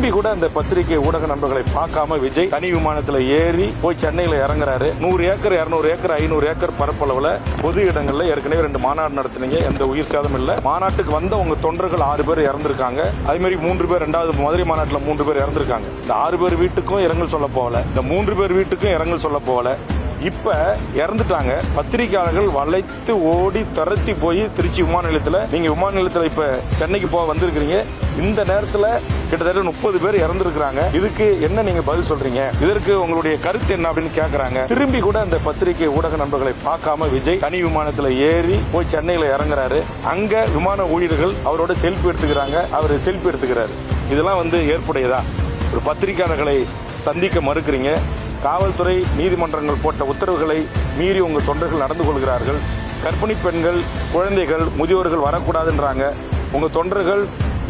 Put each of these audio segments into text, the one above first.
திரும்பி கூட அந்த பத்திரிகை ஊடக நண்பர்களை பார்க்காம விஜய் தனி விமானத்துல ஏறி போய் சென்னையில இறங்குறாரு. நூறு ஏக்கர் இருநூறு ஏக்கர் ஐநூறு ஏக்கர் பரப்பளவுல பொது இடங்கள்ல ஏற்கனவே ரெண்டு மாநாடு நடத்தினீங்க. எந்த உயிர் சேதம் இல்ல. மாநாட்டுக்கு வந்த உங்க தொண்டர்கள் ஆறு பேர் இறந்திருக்காங்க. அதே மாதிரி மூன்று பேர் ரெண்டாவது மதுரை மாநாட்டில் மூன்று பேர் இறந்திருக்காங்க. இந்த ஆறு பேர் வீட்டுக்கும் இரங்கல் சொல்ல போகல. இந்த மூன்று பேர் வீட்டுக்கும் இரங்கல் சொல்ல போகல. இப்ப இறந்துட்டாங்க. பத்திரிகையாளர்கள் வளைத்து ஓடி துரத்தி போய் திருச்சி விமான நிலையத்துல. நீங்க விமான நிலையத்துல இப்ப சென்னைக்கு போக வந்திருக்கிறீங்க. இந்த நேரத்துல கிட்டத்தட்ட முப்பது பேர் இறந்திருக்கிறாங்க. இதுக்கு என்ன நீங்க பதில் சொல்றீங்க? இதற்கு உங்களுடைய கருத்து என்ன அப்படின்னு கேக்குறாங்க. திரும்பி கூட அந்த பத்திரிகை ஊடக நண்பர்களை பார்க்காம விஜய் தனி விமானத்துல ஏறி போய் சென்னையில இறங்குறாரு. அங்க விமான ஊழியர்கள் அவரோட செல்ஃபி எடுத்துக்கிறாங்க. அவர் செல்ஃபி எடுத்துக்கிறாரு. இதெல்லாம் வந்து ஏற்புடையதா? ஒரு பத்திரிகையாளர்களை சந்திக்க மறுக்கிறீங்க. காவல்துறை நீதிமன்றங்கள் போட்ட உத்தரவுகளை மீறி உங்கள் தொண்டர்கள் நடந்து கொள்கிறார்கள். கர்ப்பிணி பெண்கள் குழந்தைகள் முதியோர்கள் வரக்கூடாதுன்றாங்க. உங்கள் தொண்டர்கள்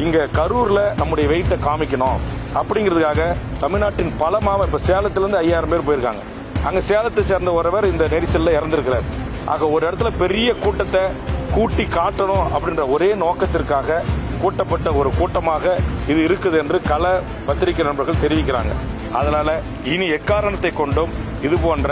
இங்கே கரூரில் நம்முடைய வெயிட்டை காமிக்கணும். அப்படிங்கிறதுக்காக தமிழ்நாட்டின் பல மாவட்ட இப்போ சேலத்துலேருந்து ஐயாயிரம் பேர் போயிருக்காங்க. அங்கே சேலத்தை சேர்ந்த ஒருவர் இந்த நெரிசலில் இறந்திருக்கிறார். ஆக ஒரு இடத்துல பெரிய கூட்டத்தை கூட்டி காட்டணும் அப்படின்ற ஒரே நோக்கத்திற்காக கூட்டப்பட்ட ஒரு கூட்டமாக இது இருக்குது என்று கள பத்திரிகை நண்பர்கள் தெரிவிக்கிறாங்க. அதனால இனி எக்காரணத்தை கொண்டும் இது போன்ற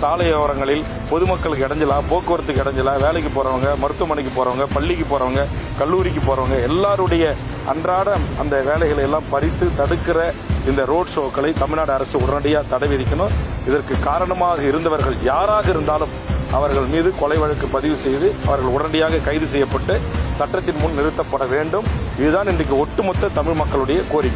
சாலையோரங்களில் பொதுமக்களுக்கு இடைஞ்சலா போக்குவரத்துக்கு இடைஞ்சலா வேலைக்கு போறவங்க மருத்துவமனைக்கு போறவங்க பள்ளிக்கு போறவங்க கல்லூரிக்கு போறவங்க எல்லாருடைய அன்றாட அந்த வேலைகளை எல்லாம் பறித்து தடுக்கிற இந்த ரோட் ஷோக்களை தமிழ்நாடு அரசு உடனடியாக தடை விதிக்கணும். இதற்கு காரணமாக இருந்தவர்கள் யாராக இருந்தாலும் அவர்கள் மீது கொலை வழக்கு பதிவு செய்து அவர்கள் உடனடியாக கைது செய்யப்பட்டு சட்டத்தின் முன் நிறுத்தப்பட வேண்டும். இதுதான் இன்றைக்கு ஒட்டுமொத்த தமிழ் மக்களுடைய கோரிக்கை.